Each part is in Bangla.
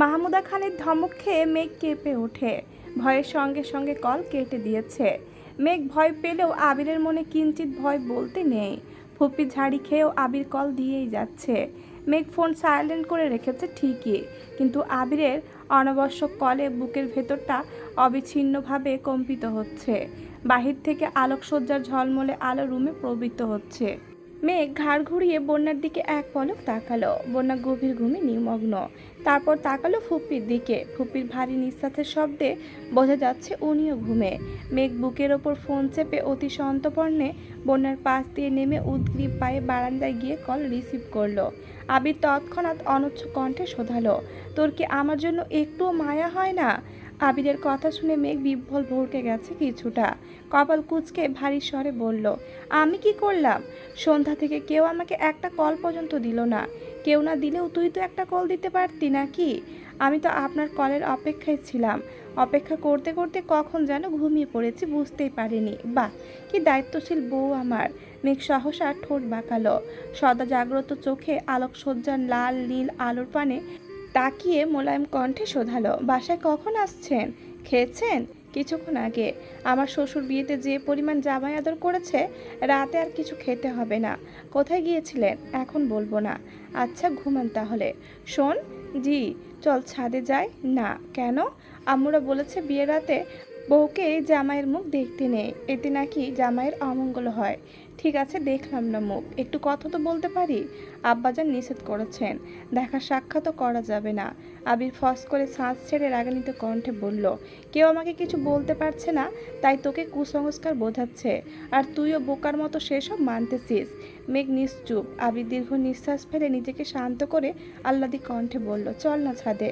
মাহমুদা খানের ধমক খেয়ে মেঘ কেঁপে ওঠে। ভয়ের সঙ্গে সঙ্গে কল কেটে দিয়েছে। মেঘ ভয় পেলেও আবিরের মনে কিঞ্চিত ভয় বলতে নেই। ফুপি ঝাড়ি খেয়েও আবির কল দিয়েই যাচ্ছে। মেঘ ফোন সাইলেন্ট করে রেখেছে ঠিকই, কিন্তু আবিরের অনাবশ্যক কলে বুকের ভেতরটা অবিচ্ছিন্নভাবে কম্পিত হচ্ছে। বাহির থেকে আলোকসজ্জার ঝলমলে আলো রুমে প্রবৃত্ত হচ্ছে। মেঘ ঘাড় ঘুরিয়ে বন্যার দিকে এক পলক তাকালো। বন্যা গভীর ঘুমে নিমগ্ন। তারপর তাকালো ফুপির দিকে। ফুপির ভারী নিঃশ্বাসের শব্দে বোঝা যাচ্ছে উনিও ঘুমে। মেঘ বুকের ওপর ফোন চেপে অতি সন্তপর্ণে বন্যার পাশ দিয়ে নেমে উদ্গ্রীব পায়ে বারান্দায় গিয়ে কল রিসিভ করল। আবির তৎক্ষণাৎ অনচ্ছ কণ্ঠে শোধালো, তোর কি আমার জন্য একটুও মায়া হয় না? আবিরের কথা শুনে মেঘ বিভ্বল ভরকে গেছে কিছুটা। কপাল কুচকে ভারী স্বরে বলল, আমি কি করলাম? সন্ধ্যা থেকে কেউ আমাকে একটা কল পর্যন্ত দিল না। কেউ না দিলেও তুই তো একটা কল দিতে পারতি নাকি? আমি তো আপনার কলের অপেক্ষায় ছিলাম। অপেক্ষা করতে করতে কখন যেন ঘুমিয়ে পড়েছি বুঝতেই পারিনি। বাহ, কি দায়িত্বশীল বউ আমার। মেঘ সহসা ঠোঁট বাঁকালো। সদা জাগ্রত চোখে আলোকসজ্জার লাল, নীল আলোর পানে তাকিয়ে মোলায়েম কণ্ঠে শোধালো, বাসায় কখন আসছেন? খেয়েছেন? কিছুক্ষণ আগে আমার শ্বশুর বিয়েতে যে পরিমাণ জামাই আদর করেছে, রাতে আর কিছু খেতে হবে না। কোথায় গিয়েছিলেন? এখন বলব না। আচ্ছা ঘুমান তাহলে। শোন, জি, চল ছাদে যাই। না, কেন? আমরা বলেছে বিয়ে রাতে বউকে জামাইয়ের মুখ দেখতে নেই। এতে নাকি জামাইয়ের অমঙ্গল হয়। ঠিক আছে, দেখলাম না মুখ। একটু কথা তো বলতে পারি? আব্বাজান নিষেধ করেছেন। দেখা সাক্ষাৎও করা যাবে না। আবির ফস করে শ্বাস ছেড়ে রাগান্বিত কণ্ঠে বলল, কেউ আমাকে কিছু বলতে পারছে না, তাই তোকে কুসংস্কার বোঝাচ্ছে। আর তুইও বোকার মতো সেসব মানতেছিস। মেঘ নিশ্চুপ। আবির দীর্ঘ নিঃশ্বাস ফেলে নিজেকে শান্ত করে আল্লাদি কণ্ঠে বলল, চল না ছাদে।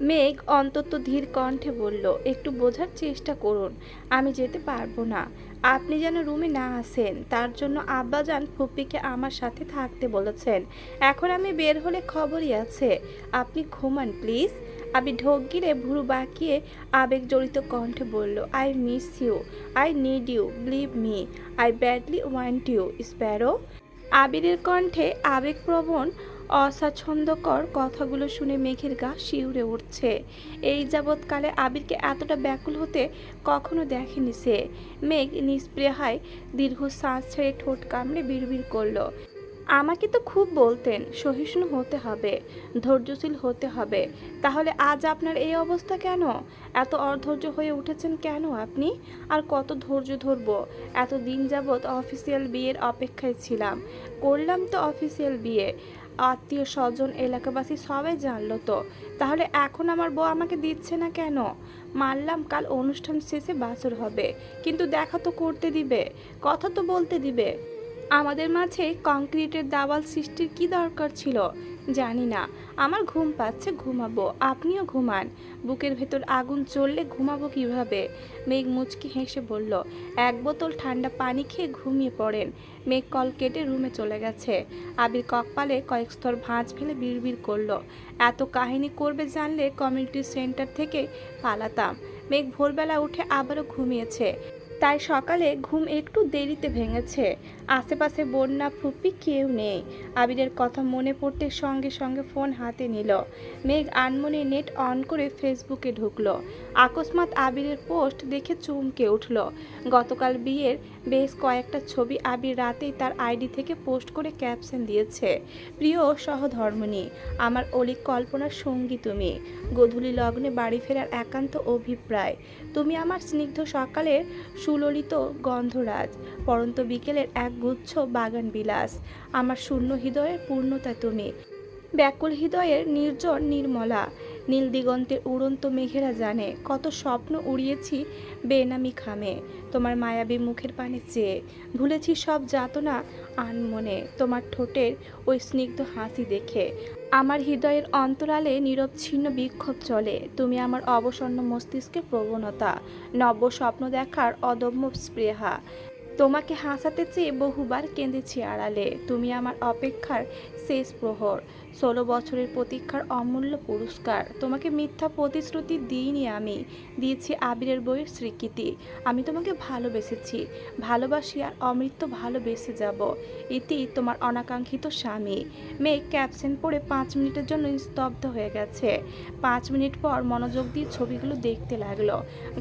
মেঘ অন্তত ধীর কণ্ঠে বলল, একটু বোঝার চেষ্টা করুন, আমি যেতে পারব না। আপনি যেন রুমে না আসেন, তার জন্য আব্বাজান ফুপিকে আমার সাথে থাকতে বলেছেন। এখন আমি বের হলে খবরই আছে। আপনি ঘুমান, প্লিজ। আমি ঢোক গিরে ভুরু বাঁকিয়ে আবেগ জড়িত কণ্ঠে বলল, I miss you, I need you, believe me, I badly want you, sparrow. আবিরের কণ্ঠে আবেগপ্রবণ অস্বাচ্ছন্দ্যকর কথাগুলো শুনে মেঘের গা শিউরে উঠছে। এই যাবৎকালে আবিরকে এতটা ব্যাকুল হতে কখনো দেখেনি সে। মেঘ নিস্পৃহায় দীর্ঘ শ্বাস ছেড়ে ঠোঁট কামড়ে বিড়বিড় করল। আমাকে তো খুব বলতেন, সহিষ্ণু হতে হবে, ধৈর্যশীল হতে হবে। তাহলে আজ আপনার এই অবস্থা কেন? এত অধৈর্য হয়ে উঠেছেন কেন আপনি? আর কত ধৈর্য ধরবো? এত দিন যাবৎ অফিসিয়াল বিয়ের অপেক্ষায় ছিলাম। করলাম তো অফিসিয়াল বিয়ে। আত্মীয় স্বজন, এলাকাবাসী সবাই জানলো তো। তাহলে এখন আমার বউ আমাকে দিচ্ছে না কেন? মানলাম কাল অনুষ্ঠান শেষে বাসর হবে, কিন্তু দেখা তো করতে দিবে, কথা তো বলতে দিবে। আমাদের মাঝে কংক্রিটের দাওয়াল সৃষ্টির কি দরকার ছিল? জানি না। আমার ঘুম পাচ্ছে, ঘুমাবো। আপনিও ঘুমান। বুকের ভেতর আগুন চললে ঘুমাবো কীভাবে? মেঘ মুচকি হেসে বলল, এক বোতল ঠান্ডা পানি খেয়ে ঘুমিয়ে পড়েন। মেঘ কল কেটে রুমে চলে গেছে। আবির ককপালে কয়েক স্তর ভাঁজ ফেলে বিড়বিড় করল। এত কাহিনী করবে জানলে কমিউনিটি সেন্টার থেকে পালাতাম। মেঘ ভোরবেলা উঠে আবারও ঘুমিয়েছে। তাই সকালে ঘুম একটু দেরিতে ভেঙেছে। আশেপাশে বন্যা, ফুপি কেউ নেই। আবিরের কথা মনে পড়তে সঙ্গে সঙ্গে ফোন হাতে নিল। মেঘ আনমনে নেট অন করে ফেসবুকে ঢুকলো। আকস্মাত আবিরের পোস্ট দেখে চমকে উঠল। গতকাল বিয়ের বেশ কয়েকটা ছবি আবির রাতেই তার আইডি থেকে পোস্ট করে ক্যাপশন দিয়েছে। প্রিয় সহধর্মণী আমার অলিক কল্পনার সঙ্গী তুমি। গধূলি লগ্নে বাড়ি ফেরার একান্ত অভিপ্রায়। তুমি আমার স্নিগ্ধ সকালের সুললিত গন্ধরাজ, পরন্ত বিকেলের এক গুচ্ছ বাগান বিলাস। আমার শূন্য হৃদয়ের পূর্ণতা তুমি। ব্যাকুল হৃদয়ের নির্জন নির্মলা। নীল দিগন্তের উড়ন্ত মেঘেরা জানে, কত স্বপ্ন উড়িয়েছি বেনামি খামে। তোমার মায়াবী মুখের পানে চেয়ে, ভুলেছি সব যাতনা আনমনে তোমার ঠোঁটের ওই স্নিগ্ধ হাসি দেখে, আমার হৃদয়ের অন্তরালে নিরবচ্ছিন্ন বিক্ষোভ চলে। তুমি আমার অবসন্ন মস্তিষ্কের প্রবণতা, নব্য স্বপ্ন দেখার অদম্য স্পৃহা। তোমাকে হাসাতে চেয়ে বহুবার কেঁদেছি আড়ালে। তুমি আমার অপেক্ষার শেষ প্রহর। ষোলো বছরের প্রতীক্ষার অমূল্য পুরস্কার। তোমাকে মিথ্যা প্রতিশ্রুতি দিইনি আমি, দিয়েছি আবিরের বইয়ের স্বীকৃতি। আমি তোমাকে ভালোবেসেছি, ভালোবাসি আর অমৃত ভালোবেসে যাব। ইতি তোমার অনাকাঙ্ক্ষিত স্বামী। মেয়ে ক্যাপশন পড়ে পাঁচ মিনিটের জন্য স্তব্ধ হয়ে গেছে। পাঁচ মিনিট পর মনোযোগ দিয়ে ছবিগুলো দেখতে লাগল।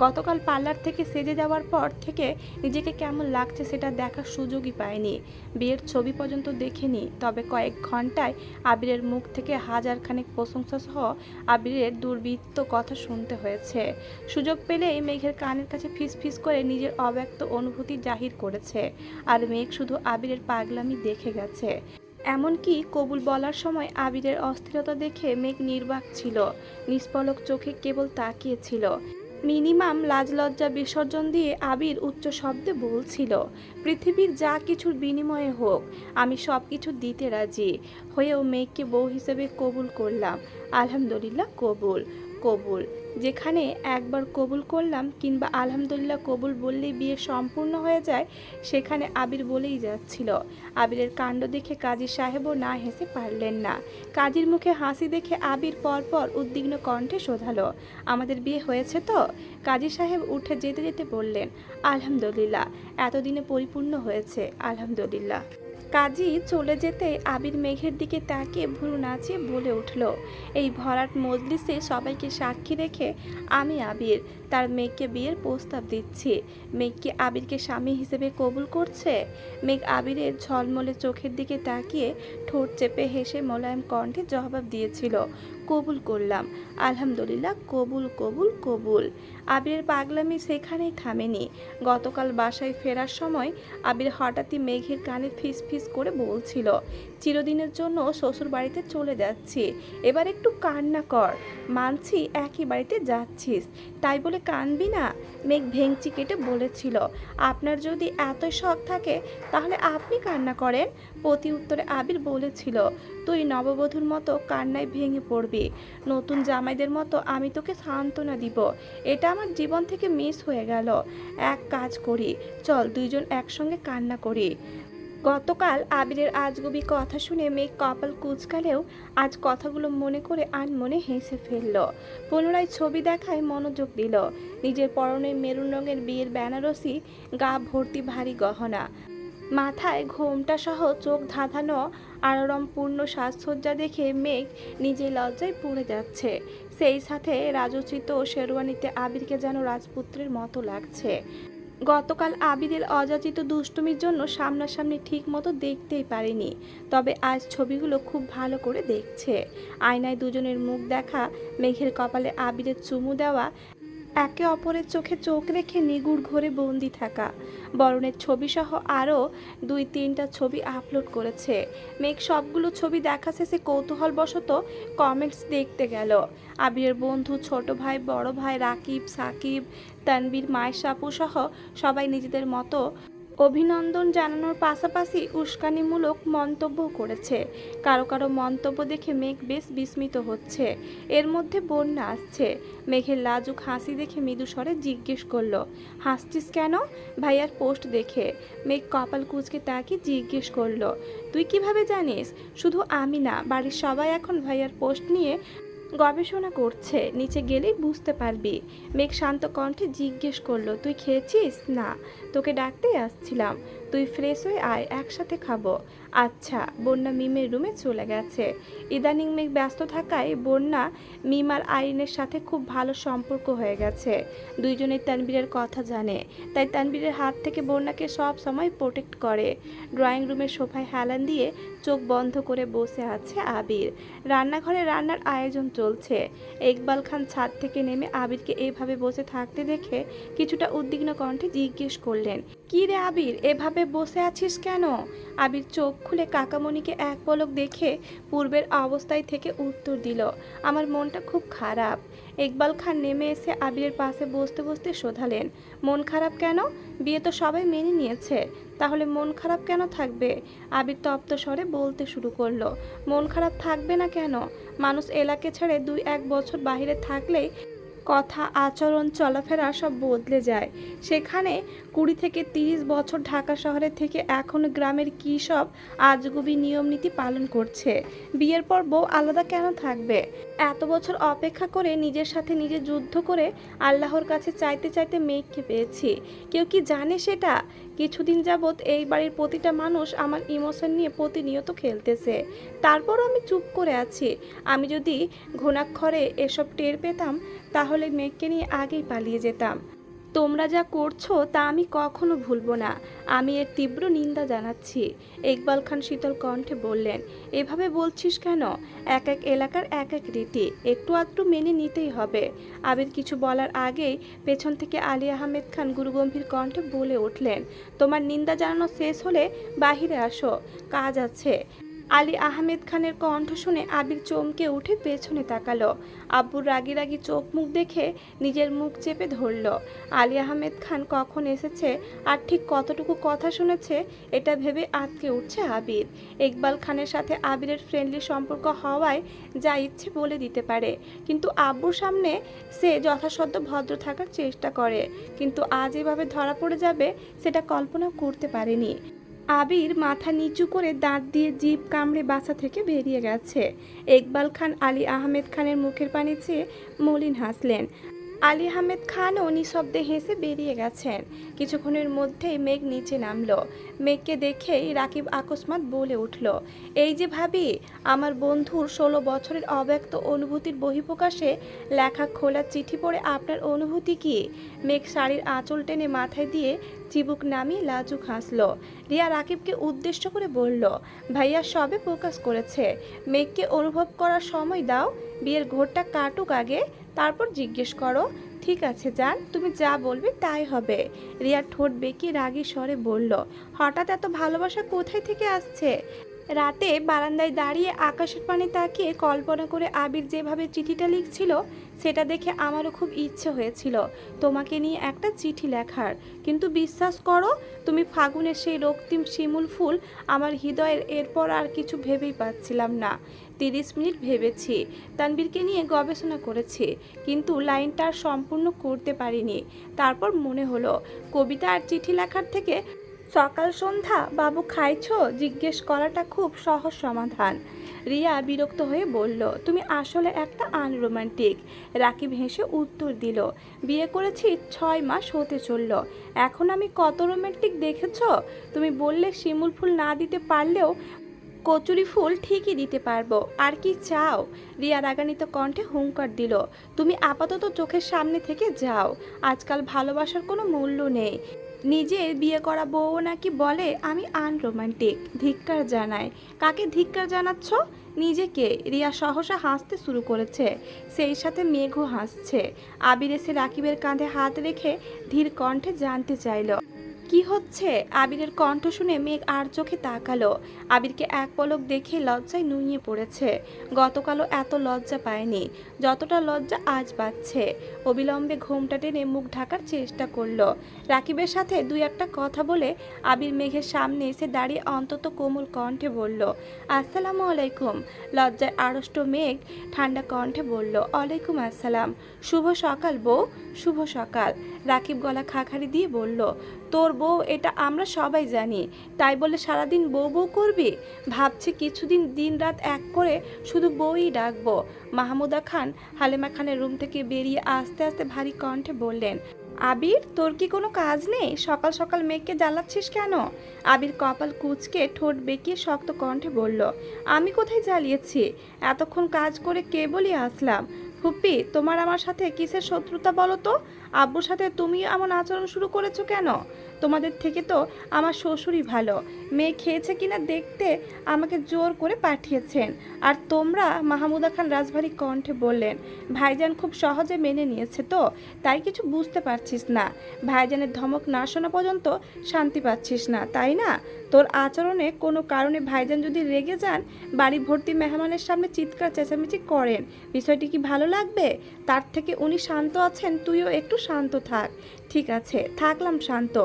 গতকাল পার্লার থেকে সেজে যাওয়ার পর থেকে নিজেকে কেমন লাগছে সেটা দেখার সুযোগই পায়নি বিয়ের ছবি পর্যন্ত দেখেনি, তবে কয়েক ঘন্টায় আবিরের মুখ থেকে হাজার খানেক প্রশংসা সহ আবিরের দুর্বৃত্ত কথা শুনতে হয়েছে। সুযোগ পেলেই মেঘের কানের কাছে ফিস ফিস করে নিজের অব্যক্ত অনুভূতি জাহির করেছে। আর মেঘ শুধু আবিরের পাগলামি দেখে গেছে। এমনকি কবুল বলার সময় আবিরের অস্থিরতা দেখে মেঘ নির্বাক ছিল। নিষ্পলক চোখে কেবল তাকিয়েছিল মিনিমাম লাজ লজ্জা বিসর্জন দিয়ে আবির উচ্চ শব্দে বলছিল, পৃথিবীর যা কিছুর বিনিময়ে হোক, আমি সব কিছু দিতে রাজি। হয়েও মেয়েকে বউ হিসেবে কবুল করলাম। আলহামদুলিল্লাহ, কবুল কবুল। যেখানে একবার কবুল করলাম কিংবা আলহামদুলিল্লাহ কবুল বললেই বিয়ে সম্পূর্ণ হয়ে যায়, সেখানে আবির বলেই যাচ্ছিল। আবিরের কাণ্ড দেখে কাজী সাহেবও না হেসে পারলেন না। কাজীর মুখে হাসি দেখে আবির পরপর উদ্বিগ্ন কণ্ঠে শোধালো, আমাদের বিয়ে হয়েছে তো? কাজী সাহেব উঠে যেতে যেতে বললেন, আলহামদুলিল্লাহ, এতদিনে পরিপূর্ণ হয়েছে, আলহামদুলিল্লাহ। কাজী চলে যেতে আবির মেঘের দিকে তাকিয়ে ভুরু নাচিয়ে বলে উঠল, এই ভরাট মজলিসে সবাইকে সাক্ষী রেখে আমি আবির, তার মেঘকে বিয়ের প্রস্তাব দিচ্ছি। মেঘকে আবিরকে স্বামী হিসেবে কবুল করছে? মেঘ আবিরের ঝলমলে চোখের দিকে তাকিয়ে ঠোঁট চেপে হেসে মোলায়েম কণ্ঠে জবাব দিয়েছিল, কবুল করলাম। আলহামদুলিল্লাহ, কবুল কবুল কবুল। আবিরের পাগলামি সেখানেই থামেনি। গতকাল বাসায় ফেরার সময় আবির হঠাৎই মেঘের কানে ফিস ফিস করে বলছিল, চিরদিনের জন্য শ্বশুর বাড়িতে চলে যাচ্ছি। এবার একটু কান্না কর। মানছি একই বাড়িতে যাচ্ছিস। তাই বলে কানবি না? মেঘ ভেংচি কেটে বলেছিল, আপনার যদি এতই শখ থাকে, তাহলে আপনি কান্না করেন। প্রতি উত্তরে আবির বলেছিল, তুই নববধূর মতো কান্নায় ভেঙে পড়বি। নতুন জামাইদের মতো আমি তোকে সান্ত্বনা দিব। এটা আমার জীবন থেকে মিস হয়ে গেল। এক কাজ করি, চল দুইজন একসঙ্গে কান্না করি। গতকাল আবিরের আজগুবি কথা শুনে মেঘ কপাল কুচকালেও আজ কথাগুলো মনে করে আনমনে হেসে ফেলল। পুনরায় ছবি দেখায় মনোযোগ দিল। নিজের পরনে মেরুন রঙের বিয়ের বেনারসি, গা ভর্তি ভারী গহনা। মাথায় ঘোমটা সহ চোখ ধাঁধানো আড়রম পূর্ণ সাজসজ্জা দেখে মেঘ নিজে লজ্জায় পড়ে যাচ্ছে। সেই সাথে রাজোচিত শেরওয়ানিতে আবিরকে যেন রাজপুত্রের মতো লাগছে। গতকাল আবিরের অযাচিত দুষ্টুমির জন্য সামনাসামনি ঠিক মতো দেখতেই পারেনি, তবে আজ ছবিগুলো খুব ভালো করে দেখছে। আয়নায় দুজনের মুখ দেখা, মেঘের কপালে আবিরের চুমু দেওয়া একে অপরের চোখে চোখ রেখে নিগুড় ঘরে বন্দি থাকা। বরণের ছবিসহ আরও দুই তিনটা ছবি আপলোড করেছে। মেঘ, সবগুলো ছবি দেখা শেষে কৌতূহলবশত কমেন্টস দেখতে গেল। আবিরের বন্ধু, ছোট ভাই, বড় ভাই, রাকিব, সাকিব তানবীর মায়েশাপু সহ সবাই নিজেদের মতো অভিনন্দন জানানোর পাশাপাশি উস্কানিমূলক মন্তব্য করেছে। কারও কারও মন্তব্য দেখে মেঘ বেশ বিস্মিত হচ্ছে। এর মধ্যে বন্যা আসছে। মেঘের লাজুক হাসি দেখে মৃদু স্বরে জিজ্ঞেস করল, হাসছিস কেন? ভাইয়ার পোস্ট দেখে। মেঘ কপাল কুচকে তাকে জিজ্ঞেস করল, তুই কীভাবে জানিস? শুধু আমি না, বাড়ির সবাই এখন ভাইয়ার পোস্ট নিয়ে গবেষণা করছে। নিচে গেলেই বুঝতে পারবি। মেঘ শান্ত কণ্ঠে জিজ্ঞেস করল, তুই খেয়েছিস? না। তোকে ডাকতেই আসছিলাম। তুই ফ্রেশ হয়ে আয়, একসাথে খাব। আচ্ছা বন্যা মিমের রুমে চলে গেছে। ইদানিং মেঘ ব্যস্ত থাকায় বন্যা মিম আর আইনের সাথে খুব ভালো সম্পর্ক হয়ে গেছে। দুইজনেই তানবীরের কথা জানে। তাই তানবীরের হাত থেকে বন্যাকে সব সময় প্রোটেক্ট করে। ড্রয়িং রুমের সোফায় হেলান দিয়ে চোখ বন্ধ করে বসে আছে আবির। রান্নাঘরে রান্নার আয়োজন চলছে। ইকবাল খান ছাদ থেকে নেমে আবিরকে এভাবে বসে থাকতে দেখে কিছুটা উদ্বিগ্ন কণ্ঠে জিজ্ঞেস করলেন কি রে আবির, এভাবে বসে আছিস কেন? আবির চোখ খুলে কাকামণিকে এক পলক দেখে পূর্বের অবস্থায় থেকে উত্তর দিল, আমার মনটা খুব খারাপ। ইকবাল খান নেমে এসে আবিরের পাশে বসতে বসতে শোধালেন, মন খারাপ কেন? বিয়ে তো সবাই মেনে নিয়েছে, তাহলে মন খারাপ কেন থাকবে? আবির তপ্ত স্বরে বলতে শুরু করল, মন খারাপ থাকবে না কেন? মানুষ এলাকে ছেড়ে দুই এক বছর বাইরে থাকলেই কথা, আচরণ, চলাফেরা সব বদলে যায়। সেখানে কুড়ি থেকে তিরিশ বছর ঢাকা শহরে থেকে এখন গ্রামের কী সব আজগুবি নিয়ম নীতি পালন করছে। বিয়ের পর বউ আলাদা কেন থাকবে? এত বছর অপেক্ষা করে নিজের সাথে নিজে যুদ্ধ করে আল্লাহর কাছে চাইতে চাইতে মেঘকে পেয়েছি। কেউ কি জানে সেটা? কিছুদিন যাবৎ এই বাড়ির প্রতিটা মানুষ আমার ইমোশন নিয়ে প্রতিনিয়ত খেলতেছে। তারপরও আমি চুপ করে আছি। আমি যদি ঘোনাক্ষরে এসব টের পেতাম, তাহলে মেঘকে নিয়ে আগেই পালিয়ে যেতাম। তোমরা যা করছ তা আমি কখনো ভুলবো না। আমি এর তীব্র নিন্দা জানাচ্ছি। ইকবাল খান শীতল কণ্ঠে বললেন, এভাবে বলছিস কেন? এক এক এলাকার এক এক রীতি। একটু আধটু মেনে নিতেই হবে। আবির কিছু বলার আগেই পেছন থেকে আলী আহমেদ খান গুরুগম্ভীর কণ্ঠে বলে উঠলেন, তোমার নিন্দা জানানো শেষ হলে বাহিরে আসো। কাজ আছে। আলী আহমেদ খানের কণ্ঠ শুনে আবির চমকে উঠে পেছনে তাকালো। আব্বুর রাগি রাগি চোখ মুখ দেখে নিজের মুখ চেপে ধরল। আলী আহমেদ খান কখন এসেছে আর ঠিক কতটুকু কথা শুনেছে, এটা ভেবে আটকে উঠছে আবির। ইকবাল খানের সাথে আবিরের ফ্রেন্ডলি সম্পর্ক হওয়ায় যা ইচ্ছে বলে দিতে পারে। কিন্তু আব্বুর সামনে সে যথাসাধ্য ভদ্র থাকার চেষ্টা করে। কিন্তু আজ এভাবে ধরা পড়ে যাবে, সেটা কল্পনা করতে পারেনি। আবির মাথা নিচু করে দাঁত দিয়ে জিভ কামড়ে বাসা থেকে বেরিয়ে গেছে। ইকবাল খান, আলী আহমেদ খানের মুখের পানি চেয়ে মলিন হাসলেন। আলী আহমেদ খানও নিঃশব্দে হেসে বেরিয়ে গেছেন। কিছুক্ষণের মধ্যেই মেঘ নিচে নামলো। মেঘকে দেখেই রাকিব আকস্মাত বলে উঠল, এই যে ভাবি, আমার বন্ধুর ষোলো বছরের অব্যক্ত অনুভূতির বহিঃপ্রকাশে লেখা খোলা চিঠি পড়ে আপনার অনুভূতি কি? মেঘ শাড়ির আঁচল টেনে মাথায় দিয়ে চিবুক নামিয়ে লাজুক হাসলো। রিয়া রাকিবকে উদ্দেশ্য করে বলল, ভাইয়া সবে প্রকাশ করেছে। মেঘকে অনুভব করার সময় দাও। বিয়ের ঘোরটা কাটুক আগে। তারপর জিজ্ঞেস করো, ঠিক আছে, যান, তুমি যা বলবে তাই হবে। রিয়া ঠোঁট বেঁকিয়ে রাগী স্বরে বলল, হঠাৎ এত ভালোবাসা কোথায় থেকে আসছে? রাতে বারান্দায় দাঁড়িয়ে আকাশের পানে তাকিয়ে কল্পনা করে আবির যেভাবে চিঠিটা লিখছিল, সেটা দেখে আমারও খুব ইচ্ছে হয়েছিল তোমাকে নিয়ে একটা চিঠি লেখার। কিন্তু বিশ্বাস করো, তুমি ফাগুনের সেই রক্তিম শিমুল ফুল আমার হৃদয়ের এরপর আর কিছু ভেবেই পাচ্ছিলাম না। তিরিশ মিনিট ভেবেছি। তানবীরকে নিয়ে গবেষণা করেছি, কিন্তু লাইনটা সম্পূর্ণ করতে পারিনি। তারপর মনে হলো, কবিতা আর চিঠি লেখার থেকে সকাল সন্ধ্যা বাবু খাইছো? জিজ্ঞেস করাটা খুব সহজ সমাধান। রিয়া বিরক্ত হয়ে বলল, তুমি আসলে একটা আনরোমান্টিক। রাকিব হেসে উত্তর দিল, বিয়ে করেছি ছয় মাস হতে চলল। এখন আমি কত রোমান্টিক দেখেছ? তুমি বললে শিমুল ফুল না দিতে পারলেও কচুরি ফুল ঠিকই দিতে পারব। আর কি চাও? রিয়া রাগানিত কণ্ঠে হুঙ্কার দিল। তুমি আপাতত চোখের সামনে থেকে যাও। আজকাল ভালোবাসার কোনো মূল্য নেই। নিজের বিয়ে করা বউ নাকি বলে, আমি আনরোমান্টিক। ধিক্কার জানায়। কাকে ধিক্কার জানাচ্ছ? নিজেকে রিয়া সহসা হাসতে শুরু করেছে। সেই সাথে মেঘও হাসছে। আবির এসে রাকিবের কাঁধে হাত রেখে ধীর কণ্ঠে জানতে চাইলো কি হচ্ছে? আবিরের কণ্ঠ শুনে মেঘ আর চোখে তাকালো। আবিরকে এক পলক দেখে লজ্জায় নুইয়ে পড়েছে। গতকালও এত লজ্জা পায়নি। যতটা লজ্জা আজ পাচ্ছে অবিলম্বে ঘোমটা টেনে মুখ ঢাকার চেষ্টা করল। রাকিবের সাথে দুই একটা কথা বলে আবির মেঘের সামনে এসে দাঁড়িয়ে অন্তত কোমল কণ্ঠে বলল, আসসালামু আলাইকুম। লজ্জায় আড়ষ্ট মেঘ ঠান্ডা কণ্ঠে বলল, ওয়ালাইকুম আসসালাম। শুভ সকাল বউ। শুভ সকাল। রাকিব গলা খাখারি দিয়ে বলল, তোর বউ, এটা আমরা সবাই জানি। তাই বলে সারাদিন বউ বউ করবি? ভাবছি কিছুদিন দিন রাত এক করে শুধু বউই ডাকবো। মাহমুদা খান হালেমা খানের রুম থেকে বেরিয়ে আস্তে আস্তে ভারী কণ্ঠে বললেন, আবির, তোর কি কোনো কাজ নেই? সকাল সকাল মেঘকে জ্বালাচ্ছিস কেন? আবির কপাল কুচকে ঠোঁট বেঁকিয়ে শক্ত কণ্ঠে বলল, আমি কোথায় জ্বালিয়েছি? এতক্ষণ কাজ করে কেবলই আসলাম? ফুপ্পি তোমার আমার সাথে কিসের শত্রুতা বলো তো? আব্বুর সাথে তুমি এমন আচরণ শুরু করেছ কেন? তোমাদের থেকে তো আমার শ্বশুরই ভালো। মেয়ে খেয়েছে কিনা দেখতে আমাকে জোর করে পাঠিয়েছেন। আর তোমরা মাহমুদা খান রাজভারী কণ্ঠে বললেন, ভাইজান খুব সহজে মেনে নিয়েছে তো, তাই কিছু বুঝতে পারছিস না। ভাইজানের ধমক না শোনা পর্যন্ত শান্তি পাচ্ছিস না, তাই না? তোর আচরণে কোনো কারণে ভাইজান যদি রেগে যান, বাড়ি ভর্তি মেহমানের সামনে চিৎকার চেঁচামেচি করেন। বিষয়টি কি ভালো লাগবে? তার থেকে উনি শান্ত আছেন, তুইও একটু শান্ত থাক। ঠিক আছে, থাকলাম শান্ত।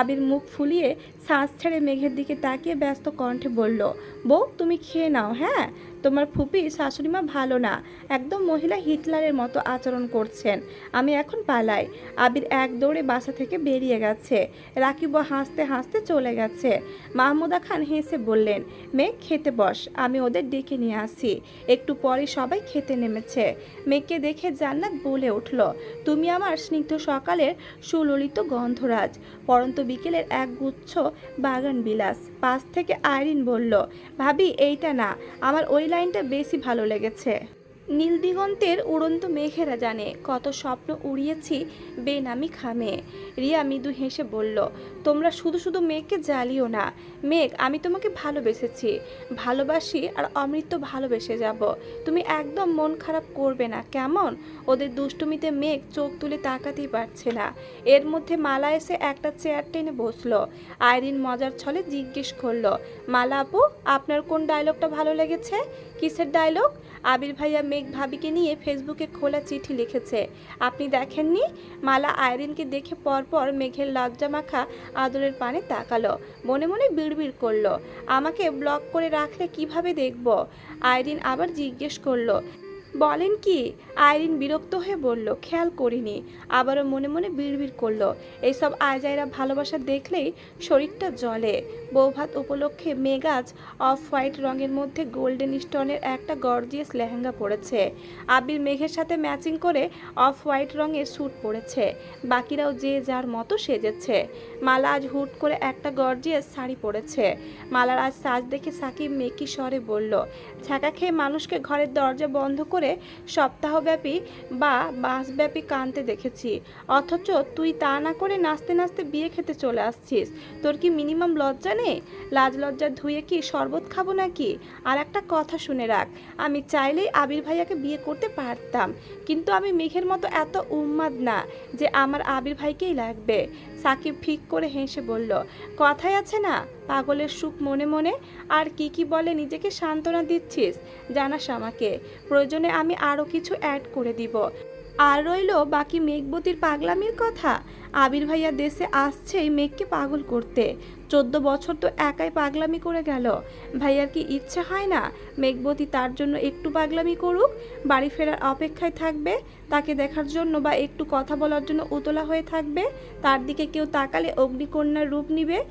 আবির মুখ ফুলিয়ে শ্বাস ছেড়ে মেঘের দিকে তাকিয়ে ব্যস্ত কণ্ঠে বলল, বউ, তুমি খেয়ে নাও হ্যাঁ? তোমার ফুপি শাশুড়িমা ভালো না। একদম মহিলা হিটলারের মতো আচরণ করছেন। আমি এখন পালাই। আবির এক দৌড়ে বাসা থেকে বেরিয়ে গেছে। রাকিব হাসতে হাসতে চলে গেছে। মাহমুদা খান হেসে বললেন, মেয়ে, খেতে বস। আমি ওদের ডেকে নিয়ে আসি। একটু পরে সবাই খেতে নেমেছে। মেয়েকে দেখে জান্নাত বলে উঠল, তুমি আমার স্নিগ্ধ সকালের সুললিত গন্ধরাজ। পরন্ত বিকেলের এক গুচ্ছ বাগান বিলাস পাশ থেকে আইরিন বলল, ভাবি, এইটা না। আমার ওই লাইনটা বেশি ভালো লেগেছে। নীল দিগন্তের উড়ন্ত মেঘেরা জানে, কত স্বপ্ন উড়িয়েছি বেনামি খামে। রিয়া মৃদু হেসে বলল, তোমরা শুধু শুধু মেঘকে জ্বালিও না। মেঘ, আমি তোমাকে ভালোবেসেছি। ভালোবাসি আর অমৃত ভালোবেসে যাব। তুমি একদম মন খারাপ করবে না, কেমন? ওদের দুষ্টুমিতে মেঘ চোখ তুলে তাকাতেই পারছে না। এর মধ্যে মালা এসে একটা চেয়ার টেনে বসল। আইরিন মজার ছলে জিজ্ঞেস করল, মালা আপু, আপনার কোন ডায়লগটা ভালো লেগেছে? কিসের ডায়লগ আবির ভাইয়া মেঘ ভাবিকে নিয়ে ফেসবুকে খোলা চিঠি লিখেছে। আপনি দেখেননি? মালা আয়রিনকে দেখে পরপর মেঘের লজ্জা মাখা আদরের পানে তাকালো। মনে মনে বিড়বিড় করল। আমাকে ব্লক করে রাখলে কীভাবে দেখব? আয়রিন আবার জিজ্ঞেস করল, বলেন কি? আইরিন বিরক্ত হয়ে বলল, খেয়াল করিনি। আবারও মনে মনে বিড়বিড় করল। এইসব আয়জাইরা ভালোবাসা দেখলেই শরীরটা জ্বলে। বৌভাত উপলক্ষে মেগাজ অফ হোয়াইট রঙের মধ্যে গোল্ডেন স্টোনের একটা গর্জিয়াস লেহেঙ্গা পরেছে। আবির মেঘের সাথে ম্যাচিং করে অফ হোয়াইট রঙের স্যুট পরেছে। বাকিরাও যে যার মতো সেজেছে। মালা আজ হুট করে একটা গর্জিয়াস শাড়ি পরেছে। মালার আজ সাজ দেখে সাকিব মেকি স্বরে বলল, ছ্যাঁকা খেয়ে মানুষকে ঘরের দরজা বন্ধ করে সপ্তাহব্যাপী বা মাসব্যাপী কানতে দেখেছি। অথচ তুই তা না করে নাচতে নাচতে বিয়ে খেতে চলে আসছিস। তোর কি মিনিমাম লজ্জা নেই? লাজ লজ্জা ধুয়ে কি শরবত খাব নাকি? আর একটা কথা শুনে রাখ, আমি চাইলেই আবির ভাইয়াকে বিয়ে করতে পারতাম, কিন্তু আমি মেঘের মতো এত উন্মাদ না যে আমার আবির ভাইকেই লাগবে। সাকিব ফিক করে হেসে বলল, কথাই আছে না, পাগলের সুখ মনে মনে, আর কি কি বলে নিজেকে সান্ত্বনা দিচ্ছিস? জানাস আমাকে, প্রয়োজনে আমি আরও কিছু অ্যাড করে দিব। আর রইল বাকি মেঘবতীর পাগলামির কথা। আবির ভাইয়া দেশে আসছেই মেঘকে পাগল করতে। চোদ্দ বছর তো একাই পাগলামি করে গেল। ভাইয়ার কি ইচ্ছে হয় না? মেঘবতী তার জন্য একটু পাগলামি করুক, বাড়ি ফেরার অপেক্ষায় থাকবে, তাকে দেখার জন্য বা একটু কথা বলার জন্য উতলা হয়ে থাকবে, তার দিকে কেউ তাকালে অগ্নিকন্যার রূপ নিবে।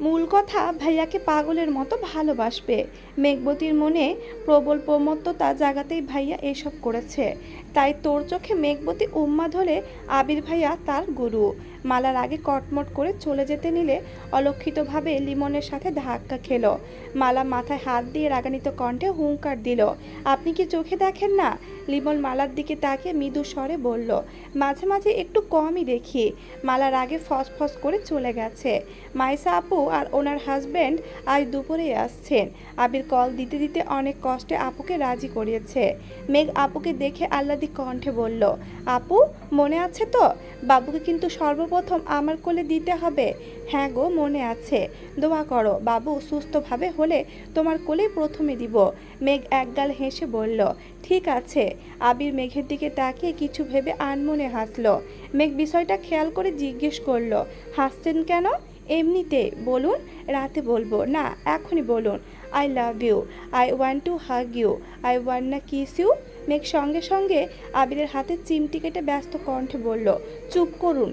মূল কথা, ভাইয়াকে পাগলের মতো ভালোবাসবে। মেঘবতীর মনে প্রবল প্রমত্ততা জাগাতেই ভাইয়া এসব করেছে। তাই তোর চোখে মেঘবতী উম্মাদ হলে আবির ভাইয়া তার গুরু। মালার আগে কটমট করে চলে যেতে নিলে অলক্ষিতভাবে লিমনের সাথে ধাক্কা খেলো। মালা মাথায় হাত দিয়ে রাগানিত কণ্ঠে হুঙ্কার দিল, আপনি কি চোখে দেখেন না? লিমন মালার দিকে তাকে মৃদু স্বরে বলল, মাঝে মাঝে একটু কমই দেখি। মালার আগে ফস ফস করে চলে গেছে। মাইসা আপু আর ওনার হাজব্যান্ড আজ দুপুরেই আসছেন। আবির কল দিতে দিতে অনেক কষ্টে আপুকে রাজি করিয়েছে। মেঘ আপুকে দেখে আল্লাদি কণ্ঠে বলল, আপু, মনে আছে তো? বাবুকে কিন্তু সর্বপ্রথম আমার কোলে দিতে হবে। হ্যাঁ গো, মনে আছে। দোয়া করো, বাবু সুস্থভাবে হলে তোমার কোলে প্রথমে দিব। মেঘ একগাল হেসে বলল, ঠিক আছে। আবির মেঘের দিকে তাকিয়ে কিছু ভেবে আনমনে হাসলো। মেঘ বিষয়টা খেয়াল করে জিজ্ঞেস করল, হাসছেন কেন? এমনিতে বলুন, রাতে বলব। না, এখনই বলুন। I love you I want to hug you I want না কিস ইউ মেঘ সঙ্গে সঙ্গে আবিরের হাতে চিমটি কেটে ব্যস্ত কণ্ঠে বলল, চুপ করুন।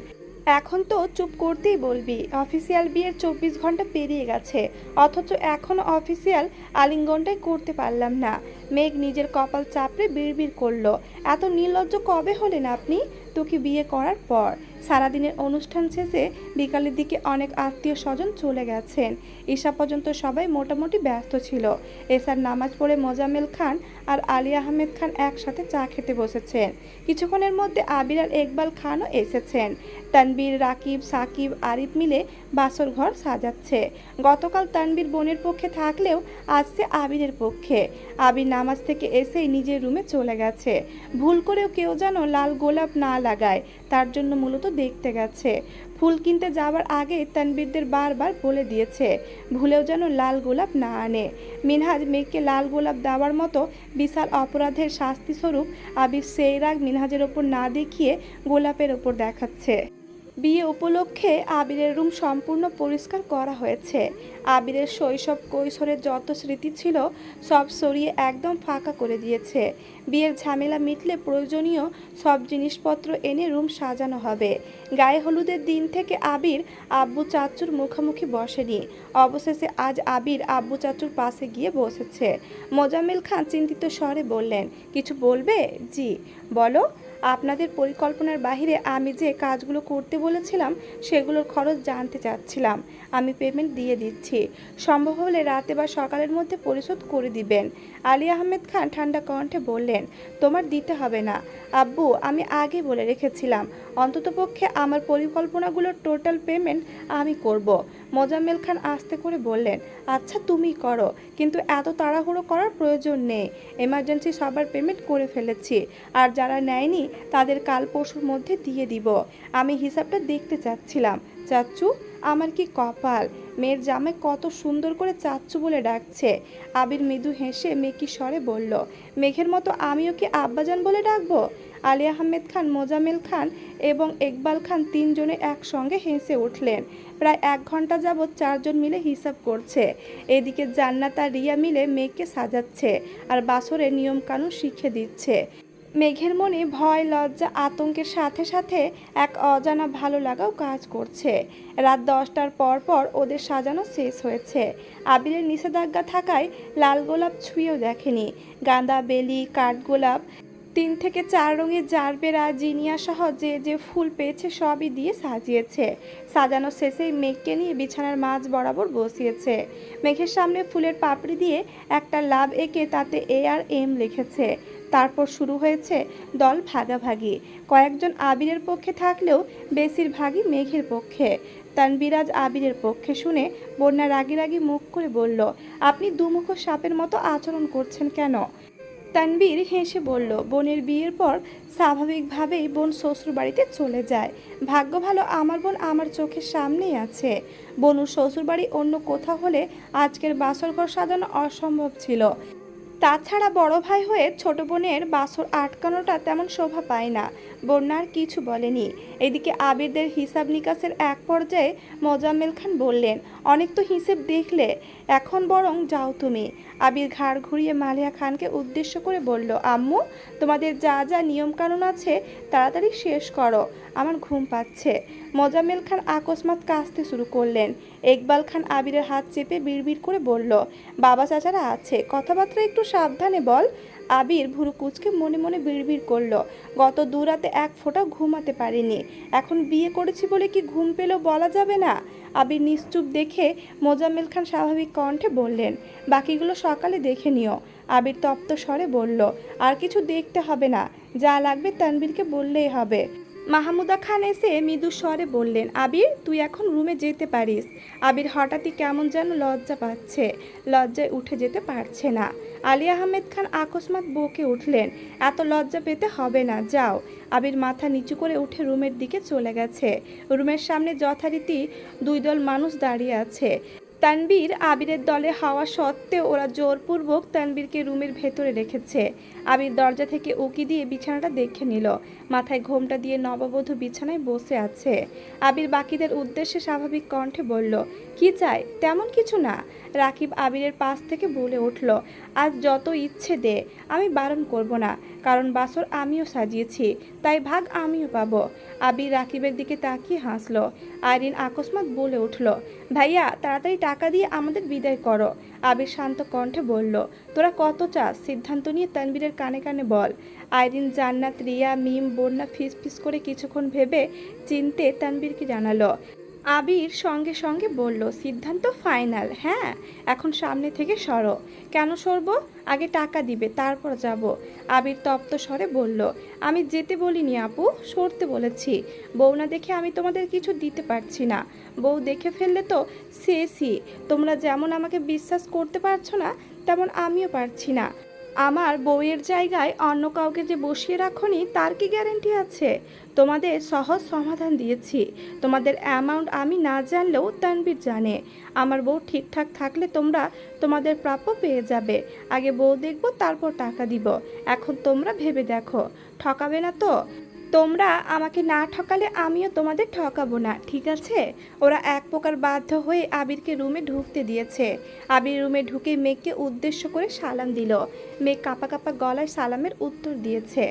এখন তো চুপ করতেই বলবি। অফিসিয়াল বিয়ের চব্বিশ ঘণ্টা পেরিয়ে গেছে। অথচ এখনও অফিসিয়াল আলিঙ্গনটাই করতে পারলাম না। মেঘ নিজের কপাল চাপড়ে বিড়বিড় করল, এত নির্লজ্জ কবে হলেন আপনি? তোকে বিয়ে করার পর। সারাদিনের অনুষ্ঠান শেষে বিকালের দিকে অনেক আত্মীয় স্বজন চলে গেছেন। ঈশা পর্যন্ত সবাই মোটামুটি ব্যস্ত ছিল। এসার নামাজ পড়ে মোজাম্মেল খান আর আলী আহমেদ খান একসাথে চা খেতে বসেছেন। কিছুক্ষণের মধ্যে আবির আর ইকবাল খানও এসেছেন। তানবীর, রাকিব, সাকিব, আরিফ মিলে বাসর ঘর সাজাচ্ছে। গতকাল তানবীর বোনের পক্ষে থাকলেও আসছে আবিরের পক্ষে। আবির নামাজ থেকে এসেই নিজের রুমে চলে গেছে। ভুল করেও কেউ যেন লাল গোলাপ না লাগায়, তার জন্য মূলত দেখতে গেছে। ফুল কিনতে যাওয়ার আগে তানবীরদের বারবার বলে দিয়েছে, ভুলেও যেন লাল গোলাপ না আনে। মিনহাজ মেয়েকে লাল গোলাপ দেওয়ার মতো বিশাল অপরাধের শাস্তিস্বরূপ আবির সেই রাগ মিনহাজের ওপর না দেখিয়ে গোলাপের ওপর দেখাচ্ছে। বিয়ে উপলক্ষে আবিরের রুম সম্পূর্ণ পরিষ্কার করা হয়েছে। আবিরের শৈশব কৈশোরের যত স্মৃতি ছিল, সব সরিয়ে একদম ফাঁকা করে দিয়েছে। বিয়ের ঝামেলা মিটলে প্রয়োজনীয় সব জিনিসপত্র এনে রুম সাজানো হবে। গায়ে হলুদের দিন থেকে আবির আব্বু চাচুর মুখোমুখি বসেনি। অবশেষে আজ আবির আব্বু চাচুর পাশে গিয়ে বসেছে। মোজাম্মেল খান চিন্তিত স্বরে বললেন, কিছু বলবে? জি, বলো। আপনাদের পরিকল্পনার বাহিরে আমি যে কাজগুলো করতে বলেছিলাম সেগুলোর খরচ জানতে চাচ্ছিলাম। আমি পেমেন্ট দিয়ে দিচ্ছি। সম্ভব হলে রাতে বা সকালের মধ্যে পরিশোধ করে দিবেন। আলী আহমেদ খান ঠান্ডা কণ্ঠে বললেন, তোমার দিতে হবে না। আব্বু, আমি আগে বলে রেখেছিলাম। অন্ততপক্ষে আমার পরিকল্পনাগুলোর টোটাল পেমেন্ট আমি করব। মোজাম্মেল খান আস্তে করে বললেন আচ্ছা তুমি করো। কিন্তু এত তাড়াহুড়ো করার প্রয়োজন নেই। এমার্জেন্সি সবার পেমেন্ট করে ফেলেছি। আর যারা নেয়নি, তাদের কাল পরশুর মধ্যে দিয়ে দিব। আমি হিসাবটা দেখতে চাচ্ছিলাম। চাচ্চু আমার কি কপাল? মেয়ের জামাই কত সুন্দর করে চাচ্ছু বলে ডাকছে। আবির মৃদু হেসে মেকি স্বরে বলল, মেঘের মতো আমিও কি আব্বাজান বলে ডাকবো? আলী আহমেদ খান, মোজামেল খান এবং ইকবাল খান তিনজনে একসঙ্গে হেসে উঠলেন। প্রায় এক ঘণ্টা যাবৎ চারজন মিলে হিসাব করছে। এদিকে জান্নাত আর রিয়া মিলে মেয়েকে সাজাচ্ছে আর বাসরের নিয়মকানুন শিখে দিচ্ছে। মেঘের মনে ভয়, লজ্জা, আতঙ্কের সাথে সাথে এক অজানা ভালো লাগাও কাজ করছে। রাত দশটার পর পর ওদের সাজানো শেষ হয়েছে। আবিরের নিষেধাজ্ঞা থাকায় লাল গোলাপ ছুঁয়েও দেখেনি। গাঁদা বেলি কাঠগোলাপ তিন থেকে চার রঙের জারবেরা, জিনিয়া সহ যে যে ফুল পেয়েছে সবই দিয়ে সাজিয়েছে। সাজানো শেষেই মেঘকে নিয়ে বিছানার মাঝ বরাবর বসিয়েছে। মেঘের সামনে ফুলের পাপড়ি দিয়ে একটা লাভ এঁকে তাতে এ আর এম লিখেছে। তারপর শুরু হয়েছে দল ভাগাভাগি। কয়েকজন আবিরের পক্ষে থাকলেও বেশিরভাগই মেঘের পক্ষে। তানবিরাজ আবিরের পক্ষে শুনে বন্যা রাগি রাগি মুখ করে বলল, আপনি দুমুখ সাপের মতো আচরণ করছেন কেন? তানবীর হেসে বলল, বোনের বিয়ের পর স্বাভাবিকভাবেই বোন শ্বশুর বাড়িতে চলে যায়। ভাগ্য ভালো আমার বোন আমার চোখের সামনেই আছে। বনুর শ্বশুর বাড়ি অন্য কোথাও হলে আজকের বাসর ঘর সাজানো অসম্ভব ছিল। তাছাড়া বড় ভাই হয়ে ছোট বোনের বাসর আটকানোটা তেমন শোভা পায় না। বন্যার কিছু বলেনি। এদিকে আবিরদের হিসাব নিকাশের এক পর্যায়ে মোজাম্মেল খান বললেন, অনেক তো হিসেব দেখলে এখন বরং যাও তুমি। আবির ঘাড় ঘুরিয়ে মালিয়া খানকে উদ্দেশ্য করে বলল, আম্মু, তোমাদের যা যা নিয়মকানুন আছে, তাড়াতাড়ি শেষ করো। আমার ঘুম পাচ্ছে। মোজাম্মেল খান আকস্মাত কাঁচতে শুরু করলেন। ইকবাল খান আবিরের হাত চেপে বিড়বিড় করে বলল, বাবা চাচারা আছে, কথাবার্তা একটু সাবধানে বল। আবির ভুরু কুচকে মনে মনে বিড়বিড় করল। গত দু রাতে এক ফোঁটা ঘুমাতে পারিনি। এখন বিয়ে করেছি বলে কি ঘুম পেলেও বলা যাবে না? আবির নিশ্চুপ দেখে মোজাম্মেল খান স্বাভাবিক কণ্ঠে বললেন, বাকিগুলো সকালে দেখে নিও। আবির তপ্ত স্বরে বলল, আর কিছু দেখতে হবে না। যা লাগবে তানবীরকে বললেই হবে। মাহমুদা খান এসে মৃদু স্বরে বললেন, আবির, তুই এখন রুমে যেতে পারিস। আবির হঠাৎই কেমন যেন লজ্জা পাচ্ছে, লজ্জায় উঠে যেতে পারছে না। আলী আহমেদ খান আকস্মাত বকে উঠলেন, এত লজ্জা পেতে হবে না, যাও। আবির মাথা নিচু করে উঠে রুমের দিকে চলে গেছে। রুমের সামনে যথারীতি দুই দল মানুষ দাঁড়িয়ে আছে। তানবীর আবিরের দলে হাওয়া সত্ত্বেও ওরা জোরপূর্বক তানবীরকে রুমের ভেতরে রেখেছে। আবির দরজা থেকে উকি দিয়ে বিছানাটা দেখে নিল। মাথায় ঘোমটা দিয়ে নববধূ বিছানায় বসে আছে। আবির বাকিদের উদ্দেশ্যে স্বাভাবিক কণ্ঠে বলল কি চাই তেমন কিছু না। রাকিব আবিরের পাশ থেকে বলে উঠল, আজ যত ইচ্ছে দে, আমি বারণ করব না। কারণ বাসর আমিও সাজিয়েছি, তাই ভাগ আমিও পাবো। আবির রাকিবের দিকে তাকিয়ে হাসলো। আইরিন আকস্মাত বলে উঠল, ভাইয়া, তাড়াতাড়ি টাকা দিয়ে আমাদের বিদায় করো। আবির শান্ত কণ্ঠে বলল, তোরা কত চাস? সিদ্ধান্ত নিয়ে তানবীরের কানে কানে বল। আইরিন জান্নাত, রিয়া, মিম, বন্যা ফিস ফিস করে কিছুক্ষণ ভেবে চিনতে তানবীরকে জানালো আবির সঙ্গে সঙ্গে বলল, সিদ্ধান্ত ফাইনাল হ্যাঁ এখন সামনে থেকে সরো। কেন সরবো? আগে টাকা দিবে, তারপর যাব। আবির তপ্ত স্বরে বলল, আমি যেতে বলিনি আপু, সরতে বলেছি। বউ না দেখে আমি তোমাদের কিছু দিতে পারছি না। বউ দেখে ফেললে তো শেষই। তোমরা যেমন আমাকে বিশ্বাস করতে পারছ না, তেমন আমিও পারছি না। আমার বউয়ের জায়গায় অন্য কাউকে যে বসিয়ে রাখনি, তার কি গ্যারেন্টি আছে? তোমাদের সহজ সমাধান দিয়েছি। তোমাদের অ্যামাউন্ট আমি না জানলেও তানবির জানে। আমার বউ ঠিকঠাক থাকলে তোমরা তোমাদের প্রাপ্য পেয়ে যাবে। আগে বউ দেখব, তারপর টাকা দিব। এখন তোমরা ভেবে দেখো। ঠকাবে না তো? তোমরা আমাকে না ঠকালে আমিও তোমাদের ঠকাবো না, ঠিক আছে? ওরা এক প্রকার বাধ্য হয়ে আবিরকে রুমে ঢুকতে দিয়েছে। আবির রুমে ঢুকে মেঘকে উদ্দেশ্য করে সালাম দিল। মেঘ কাপা কাপা গলায় সালামের উত্তর দিয়েছে।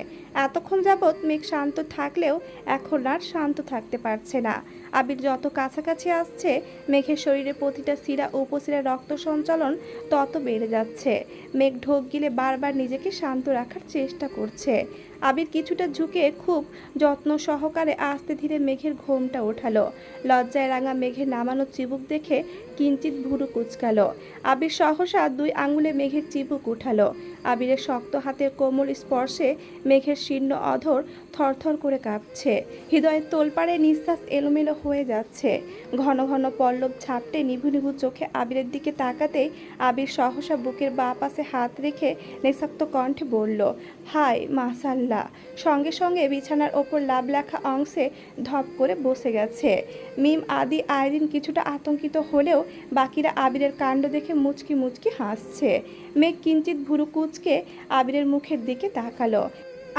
এতক্ষণ যাবৎ মেঘ শান্ত থাকলেও এখন আর শান্ত থাকতে পারছে না। আবির যত কাছাকাছি আসছে, মেঘের শরীরে প্রতিটা শিরা উপশিরা রক্ত সঞ্চালন তত বেড়ে যাচ্ছে। মেঘ ঢোক গিলে বারবার নিজেকে শান্ত রাখার চেষ্টা করছে। আবির কিছুটা ঝুঁকে খুব যত্ন সহকারে আস্তে ধীরে মেঘের ঘোমটা ওঠালো। লজ্জায় রাঙা মেঘে নামানো চিবুক দেখে কিঞ্চিত ভুরু কুচকালো। আবির সহসা দুই আঙুলে মেঘের চিবুক উঠালো। আবিরের শক্ত হাতের কোমল স্পর্শে মেঘের শীর্ণ অধর থরথর করে কাঁপছে। হৃদয়ের তোলপাড়ে নিঃশ্বাস এলোমেলো হয়ে যাচ্ছে। ঘন ঘন পল্লব ঝাপটে নিভু নিভু চোখে আবিরের দিকে তাকাতেই আবির সহসা বুকের বা পাশে হাত রেখে নেশাক্ত কণ্ঠে বলল হাই মাসাল্লাহ সঙ্গে সঙ্গে বিছানার ওপর লাভ লেখা অংশে ধপ করে বসে গেছে। মিম আদি আইরিন কিছুটা আতঙ্কিত হলেও বাকিরা আবিরের কাণ্ড দেখে মুচকি মুচকি হাসছে। মেঘ কিঞ্চিত ভুরু কুচকে আবিরের মুখের দিকে তাকালো।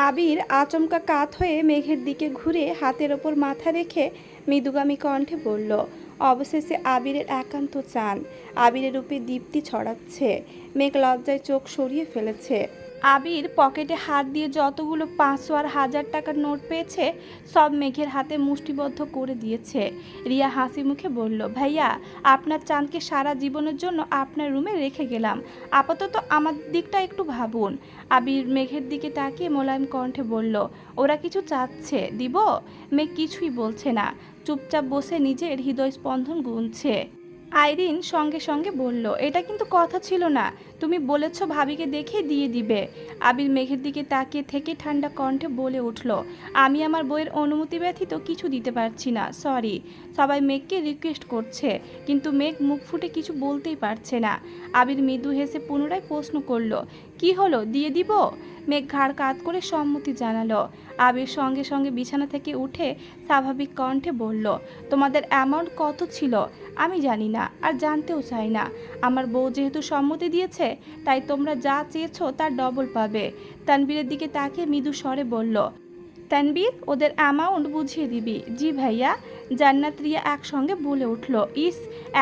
আবির আচমকা কাত হয়ে মেঘের দিকে ঘুরে হাতের ওপর মাথা রেখে মৃদুগামী কণ্ঠে বলল, অবশেষে আবিরের একান্ত চান। আবিরের রূপে দীপ্তি ছড়াচ্ছে। মেঘ লজ্জায় চোখ সরিয়ে ফেলেছে। আবির পকেটে হাত দিয়ে যতগুলো পাঁচশো আর হাজার টাকার নোট পেয়েছে, সব মেঘের হাতে মুষ্টিবদ্ধ করে দিয়েছে। রিয়া হাসি মুখে বলল, ভাইয়া, আপনার চাঁদকে সারা জীবনের জন্য আপনার রুমে রেখে গেলাম। আপাতত আমার দিকটা একটু ভাবুন। আবির মেঘের দিকে তাকিয়ে মোলায়েম কণ্ঠে বলল, ওরা কিছু চাচ্ছে, দিব? মেঘ কিছুই বলছে না। চুপচাপ বসে নিজের হৃদয় স্পন্দন গুনছে। আইরিন সঙ্গে সঙ্গে বলল, এটা কিন্তু কথা ছিল না। তুমি বলেছ ভাবিকে দেখে দিয়ে দিবে। আবির মেঘের দিকে তাকিয়ে থেকে ঠান্ডা কণ্ঠে বলে উঠল, আমি আমার বইয়ের অনুমতি ব্যতীত কিছু দিতে পারছি না, সরি। সবাই মেঘকে রিকোয়েস্ট করছে, কিন্তু মেঘ মুখ ফুটে কিছু বলতেই পারছে না। আবির মৃদু হেসে পুনরায় প্রশ্ন করল, কি হলো? দিয়ে দিব? মেঘ ঘাড় কাত করে সম্মতি জানালো। আবির সঙ্গে সঙ্গে বিছানা থেকে উঠে স্বাভাবিক কণ্ঠে বলল, তোমাদের অ্যামাউন্ট কত ছিল? আমি জানি না আর জানতেও চাই না। আমার বউ যেহেতু সম্মতি দিয়েছে, তাই তোমরা যা চেয়েছো তার ডবল পাবে। তানবীরের দিকে তাকে মৃদু স্বরে বলল তানবীর, ওদের অ্যামাউন্ট বুঝিয়ে দিবি। জি ভাইয়া জান্নাত রিয়া একসঙ্গে বলে উঠল, ইস,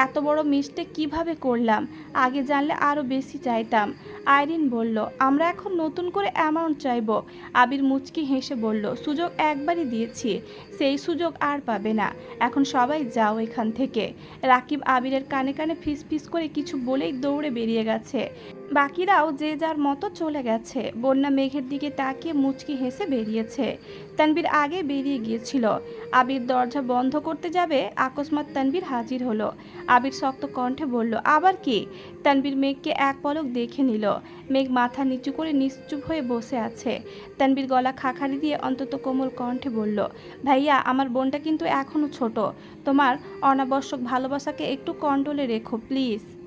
এত বড় মিস্টেক কীভাবে করলাম? আগে জানলে আরও বেশি চাইতাম। আইরিন বলল, আমরা এখন নতুন করে অ্যামাউন্ট চাইব। আবির মুচকি হেসে বলল, সুযোগ একবারই দিয়েছি, সেই সুযোগ আর পাবে না। এখন সবাই যাও এখান থেকে। রাকিব আবিরের কানে কানে ফিস ফিস করে কিছু বলেই দৌড়ে বেরিয়ে গেছে। বাকিরাও যে যার মতো চলে গেছে। বন্যা মেঘের দিকে তাকিয়ে মুচকি হেসে বেরিয়েছে। তানবীর আগে বেরিয়ে গিয়েছিল। আবির দরজা বন্ধ করতে যাবে আকস্মাত তানবীর হাজির হলো। আবির শক্ত কণ্ঠে বলল, আবার কি? তানবীর মেঘকে এক পলক দেখে নিল। মেঘ মাথা নিচু করে নিশ্চুপ হয়ে বসে আছে। তানবীর গলা খাখারি দিয়ে অন্তত কোমল কণ্ঠে বলল, ভাইয়া, আমার বোনটা কিন্তু এখনও ছোট। তোমার অনাবশ্যক ভালোবাসাকে একটু কন্ট্রোলে রেখো, প্লিজ।